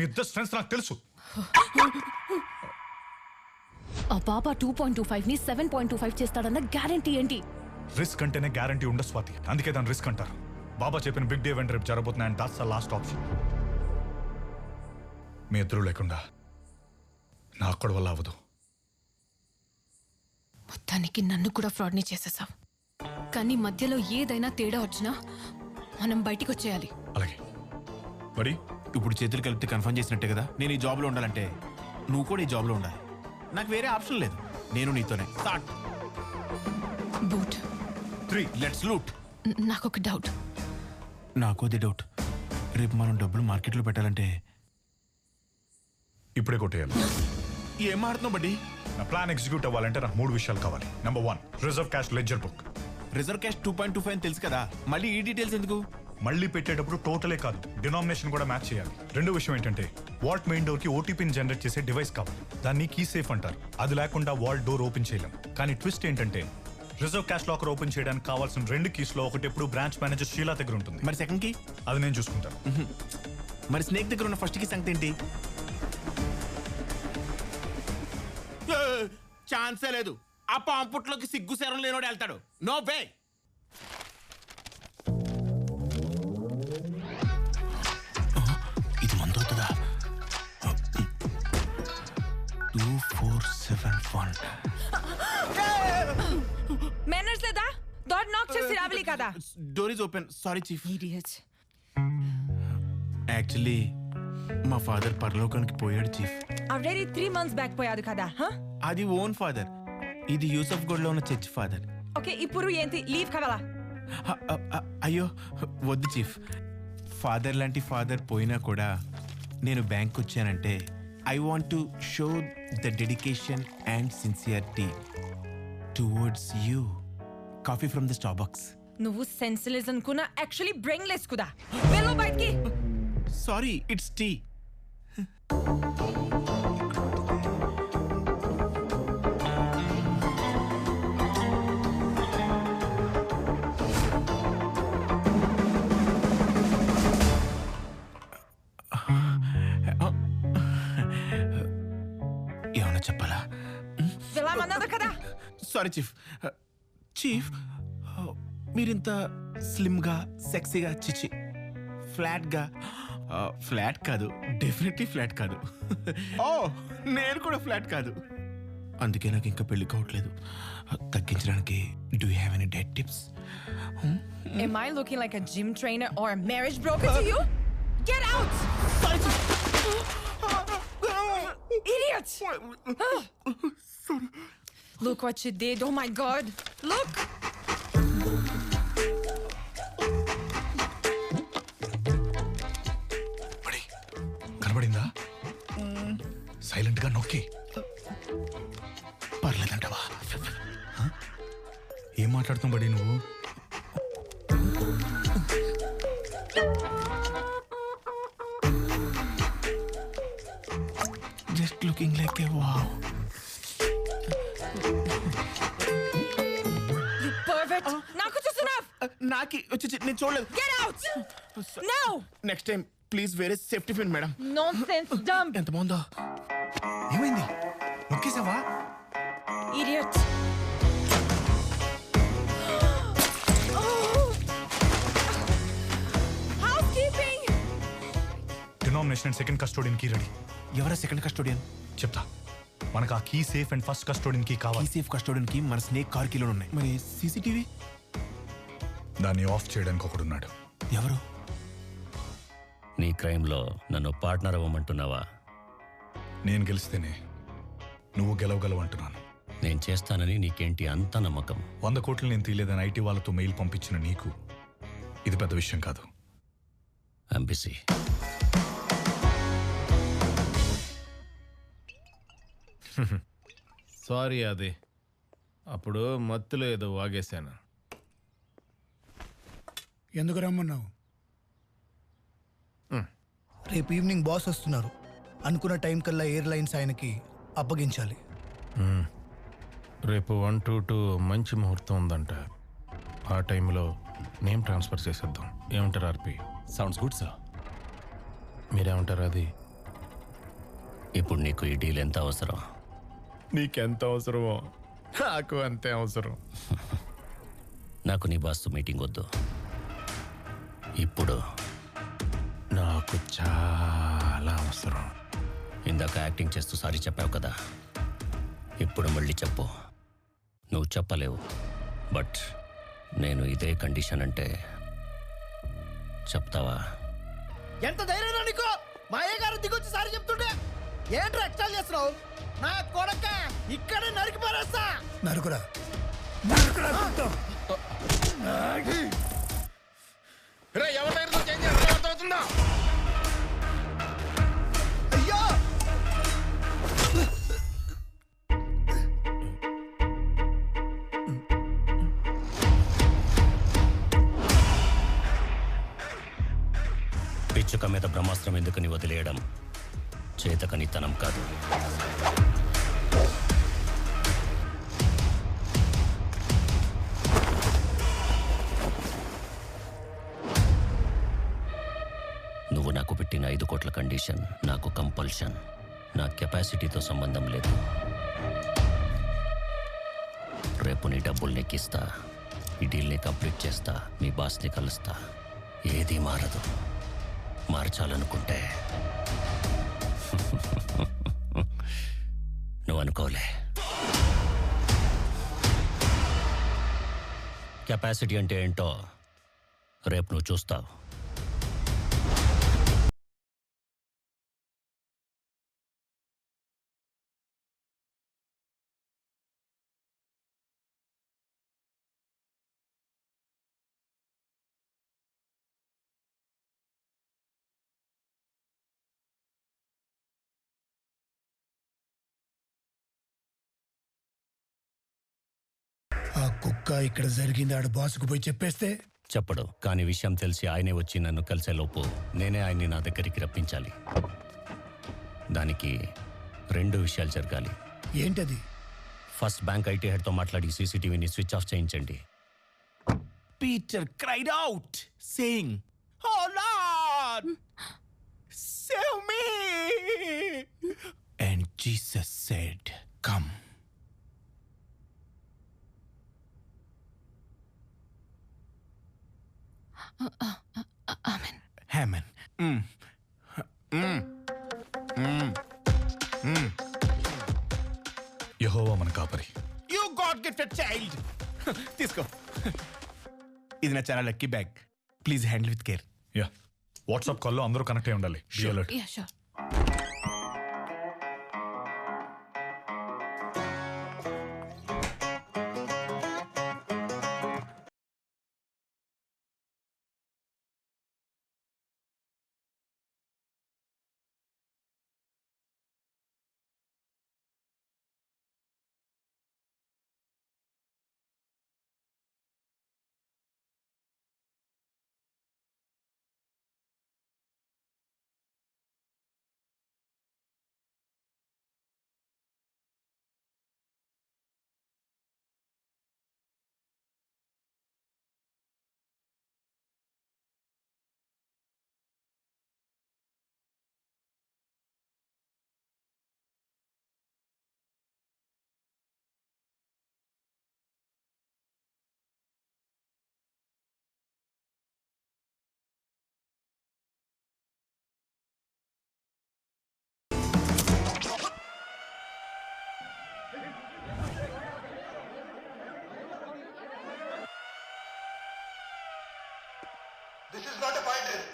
మీ ఇద్దరు స్ట్రెంగ్స్ నాకు తెలుసు. ఆ బాబా టూ పాయింట్ టూ ఫైవ్ని సెవెన్ పాయింట్ టూ ఫైవ్ చేస్తాడన్న గ్యారంటీ ఏంటి? రిస్క్ అంటేనే గ్యారంటీ ఉండదు స్వాతి. అందుకే దాన్ని రిస్క్ అంటారు. బాబా చెప్పిన బిగ్ డే ఈవెంట్ రేపు జరగబోతున్నాయని దాట్స్ ద లాస్ట్ ఆప్షన్ మీ ఇద్దరు లేకుండా నా అక్కడ వల్ల అవ్వదు. మొత్తానికి నన్ను కూడా ఫ్రాడ్ని చేసేసావు. కానీ మధ్యలో ఏదైనా తేడా వచ్చినా మనం బయటికి వచ్చేయాలి. అలాగే. మరి ఇప్పుడు చేతులు కలిపితే కన్ఫర్మ్ చేసినట్టే కదా? నేను ఈ జాబ్లో ఉండాలంటే నువ్వు కూడా ఈ జాబ్లో ఉండాలి. నాకు వేరే ఆప్షన్ లేదు. నేను నీతోనే. Start boot three let's loot నాకు ఒక డౌట్ నాకు అది డౌట్ రేపు మనం డబ్బులు మార్కెట్లో పెట్టాలంటే ఇప్పుడే కొట్టేయాలి. ఏం మాడుతున్నావు బడ్డీ? నా ప్లాన్ ఎగ్జిక్యూట్ అవ్వాలంటే నాకు మూడు విషయాలు కావాలి. Number one reserve cash ledger book reserve cash two point two five తెలుసు కదా? మళ్ళీ ఈ డీటెయిల్స్ ఎందుకు? మళ్ళీ పెట్టేటప్పుడు టోటలే కాదు డినామినేషన్ కూడా మ్యాచ్ చేయాలి. రెండో విషయం ఏంటంటే వాల్ట్ మెయిన్ డోర్కి ఓటీపీని జనరేట్ చేసే డివైస్ కావాలి. దాన్ని కీ సేఫ్ అంటారు. అది లేకుండా వాల్ట్ డోర్ ఓపెన్ చేయలేం. కానీ ట్విస్ట్ ఏంటంటే రిజర్వ్ క్యాష్ లాకర్ ఓపెన్ చేయడానికి కావాల్సిన రెండు కీస్లో ఒకటి ఎప్పుడు బ్రాంచ్ మేనేజర్ షీలా దగ్గర ఉంటుంది. మరి సెకండ్కి? అది నేను చూసుకుంటాను. మరి స్నేక్ దగ్గర ఉన్న ఫస్ట్కి సంగతి ఏంటి? ఛాన్సే లేదు. ఆ పాంపుట్లోకి సిగ్గు శరం లేనోడు వెళ్తాడు. No way. వన్ మేనర్స్ లేదా? డోర్ నాక్ చేసి రావాలి కదా. Door is open sorry chief idiots actually మా ఫాదర్ పరలోకానికి పోయాడు chief already three months back పోయాదు కదా అది ఓన్ ఫాదర్ ఇది యూసఫ్ గోడ్లో ఉన్న చర్చ్ ఫాదర్ ఓకే ఇప్పుడు ఏంటి? లీవ్ కావాలా? అయ్యో వద్దు చీఫ్ ఫాదర్ లాంటి ఫాదర్ పోయినా కూడా నేను బ్యాంక్ వచ్చానంటే I want to show the dedication and sincerity towards you coffee from the Starbucks నువ్వు సెన్సిలెస్ అనుకున్నా యాక్చువల్లీ బ్రెయిన్లెస్ కుదా. వెళ్ళు బయటికి. Sorry it's tea sorry chief chief మీరింత స్లిమ్గా సెక్సీగా చిచి ఫ్లాట్గా ఫ్లాట్ కాదు డెఫినెట్లీ ఫ్లాట్ కాదు. ఓ! నేను కూడా ఫ్లాట్ కాదు. అందుకే నాకు ఇంకా పెళ్ళి కావట్లేదు. తగ్గించడానికి do have any diet tips Am I looking like a gym trainer or a marriage broker to you? Get out! Idiot! Look what you did. Oh my god. Look! బడి కనబడిందా సైలెంట్గా నొక్కి పర్లేదంటవా ఏం మాట్లాడుతాం బడి నువ్వు నాకి వచ్చి నేను చూడలేదు. Get out! No! Next time please వేరే safety pin madam Nonsense, dumb. ఎంత బాగుందో. ఏమైంది? నొక్కేసావా? Idiot! Housekeeping! Denomination second custodian key ready ఎవరా సెకండ్ కస్టోడియన్ చెప్తా. మనకు ఆ key safe and first custodian key key కావాలి సేఫ్ కస్టోడియన్కి మన స్నేక్ కార్ కీలో ఉన్నాయి. మరి సీసీటీవీ దాన్ని ఆఫ్ చేయడానికి ఒకడున్నాడు. ఎవరు? నీ క్రైమ్లో నన్ను పార్ట్నర్ అవ్వమంటున్నావా? నేను గెలిస్తేనే నువ్వు గెలవగలవు అంటున్నాను. నేను చేస్తానని నీకేంటి అంత నమ్మకం? వంద కోట్లు నేను తీయలేదని ఐటీ వాళ్ళతో మెయిల్ పంపించిన నీకు ఇది పెద్ద విషయం కాదు. అంబిసి సారీ అది అప్పుడు మత్తులో ఏదో వాగేశాను. ఎందుకు రమ్మన్నావు? రేపు ఈవినింగ్ బాస్ వస్తున్నారు. అనుకున్న టైం కల్లా ఎయిర్లైన్స్ ఆయనకి అప్పగించాలి. రేపు వన్ టూ టూ మంచి ముహూర్తం ఉందంట. ఆ టైంలో నేమ్ ట్రాన్స్ఫర్ చేసేద్దాం. ఏమంటారు ఆర్పి? Sounds good sir. మీరేమంటారు అది? ఇప్పుడు నీకు ఈ డీల్ ఎంత అవసరం? నీకెంత అవసరమో నాకు అంతే అవసరం. నాకు నీ బాస్తో మీటింగ్ వద్దు. ఇప్పుడు నాకు చాలా అవసరం. ఇందాక యాక్టింగ్ చేస్తూ సారీ చెప్పావు కదా. ఇప్పుడు మళ్ళీ చెప్పు. నువ్వు చెప్పలేవు. బట్ నేను ఇదే కండిషన్ అంటే చెప్తావా? ఎంత ధైర్యం నీకు? మా అయ్య గారు దిగొచ్చి సారి చెప్తుంటే ఏంట్రా ఎక్స్ట్రా చేస్తున్నావు? నా కొడక ఇక్కడే నరికి పారేస్తా. నరుకురా. నరుకురా అర్థమవుతుందా అయ్యో! పిచ్చుక మీద బ్రహ్మాస్త్రం ఎందుకని వదిలేయడం? చేతకనితనం కాదు. కోట్ల కండిషన్ నాకు కంపల్షన్. నా కెపాసిటీతో సంబంధం లేదు. రేపు నీ డబ్బులు నెక్కిస్తా ఈ డీల్ని కంప్లీట్ చేస్తా. మీ బాస్ని కలుస్తా. ఏది మారదు. మార్చాలనుకుంటే. నువ్వు అనుకోలే. కెపాసిటీ అంటే ఏంటో రేపు నువ్వు చూస్తావు. కుక్క ఇక్కడ జరిగింది ఆడ బాసుకు పోయి చెప్పేస్తే? చెప్పడు కానీ విషయం తెలిసి ఆయనే వచ్చి నన్ను కలిసేలోపు నేనే ఆయన్ని నా దగ్గరికి రప్పించాలి. దానికి రెండు విషయాలు జరగాలి. ఏంటది? ఫస్ట్ బ్యాంక్ ఐటీ హెడ్తో మాట్లాడి సీసీటీవీని స్విచ్ ఆఫ్ చేయించండి. Peter cried out, saying, Oh Lord, save me. And Jesus said, Come. Gifted child. తీసుకో. ఇది నా చాలా lucky bag. Please handle with care. Yeah. WhatsApp కాల్లో అందరూ కనెక్ట్ అయి ఉండాలి. Alert. Yeah sure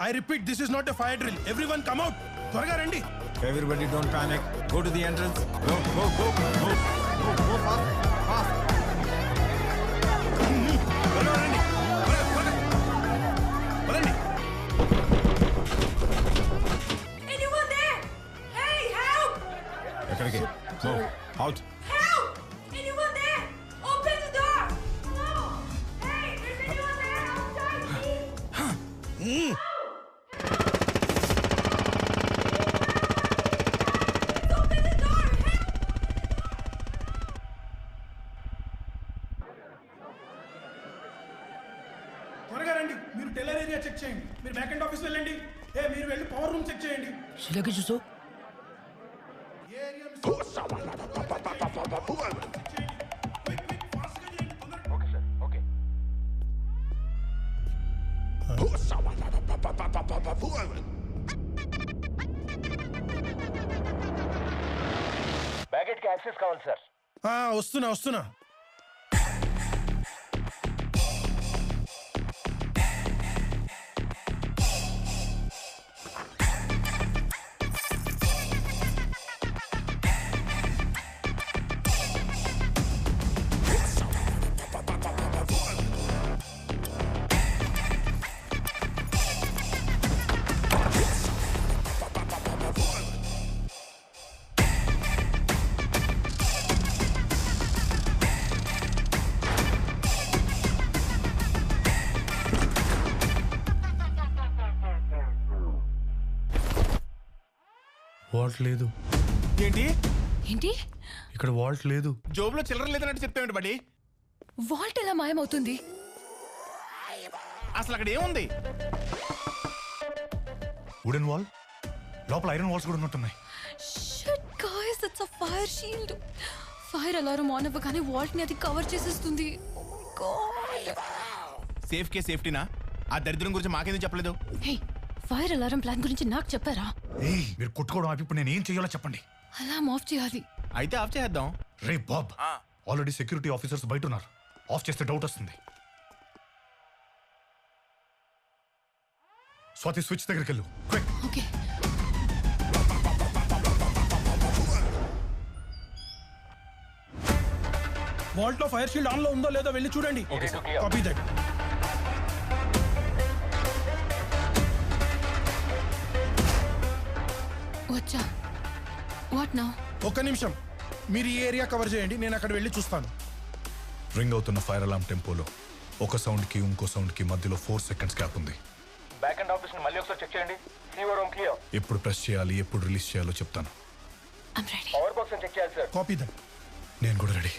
I repeat this is not a fire drill everyone come out త్వరగా రండి Everybody don't panic. Go to the entrance. Go, go, go, go. Go, go fast, fast. త్వరగా రండి త్వరగా రండి. మీరు టెల్లర్ ఏరియా చెక్ చేయండి. మీరు back end office వెళ్ళండి. ఏ మీరు వెళ్ళి పవర్ రూమ్ చెక్ చేయండి. శిలకి చూసు వస్తున్నా వస్తున్నా. వాల్ట్ లేదు. ఏంటి? ఏంటి? ఇక్కడ వాల్ట్ లేదు. జోబులో చిల్లర లేదన్నట్టు చెప్తామండి బడి వాల్ట్ ఎలా మాయమవుతుంది? అసలు అక్కడ ఏముంది? వుడెన్ వాల్ లోపల ఐరన్ వాల్స్ కూడా ఉన్నట్టున్నాయి. Shut guys it's a fire shield fire alarm on అవ్వగానే వాల్ట్ని అది కవర్ చేసేస్తుంది. గాడ్ సేఫ్ కే సేఫ్టీనా ఆ దరిద్రం గురించి మాకేందుకు చెప్పలేదు? హే ఫైర్ అలారం ప్లాన్ గురించి నాకు చెప్పారా? ఏయ్ మీరు కొట్టుకోవడం ఆపి ఇప్పుడు నేను ఏం చేయాలో చెప్పండి. అలారం ఆఫ్ చేయాలి. అయితే ఆఫ్ చేద్దాం Ray Bob already security officers బయట ఉన్నారు. ఆఫ్ చేస్తే డౌట్ వస్తుంది. స్వాతి స్విచ్ దగ్గరికి వెళ్ళు. క్విక్. ఓకే. వాల్ట్లో ఫైర్ షీల్డ్ ఆన్లో ఉందో లేదో వెళ్ళి చూడండి. కాపీ దట్ వచ్చా? వాట్ నా ఒక్క నిమిషం. మీరు ఈ ఏరియా కవర్ చేయండి నేను అక్కడ వెళ్ళి చూస్తాను. రింగ్ అవుతున్న ఫైర్ అలామ్ టెంపోలో. ఒక సౌండ్కి ఇంకో సౌండ్కి మధ్యలో ఫోర్ సెకండ్స్ గ్యాప్ ఉంది. బ్యాక్ అండ్ ఆఫీస్ మళ్ళీ ఒకసారి చెక్ చేయండి. క్లియర్ రూమ్ క్లియర్ ఎప్పుడు ప్రెస్ చేయాలి ఎప్పుడు రిలీజ్ చేయాలో చెప్తాను. పవర్ బాక్స్ చెక్ చేయాలి సార్ కాపీ దట్ నేను కూడా రెడీ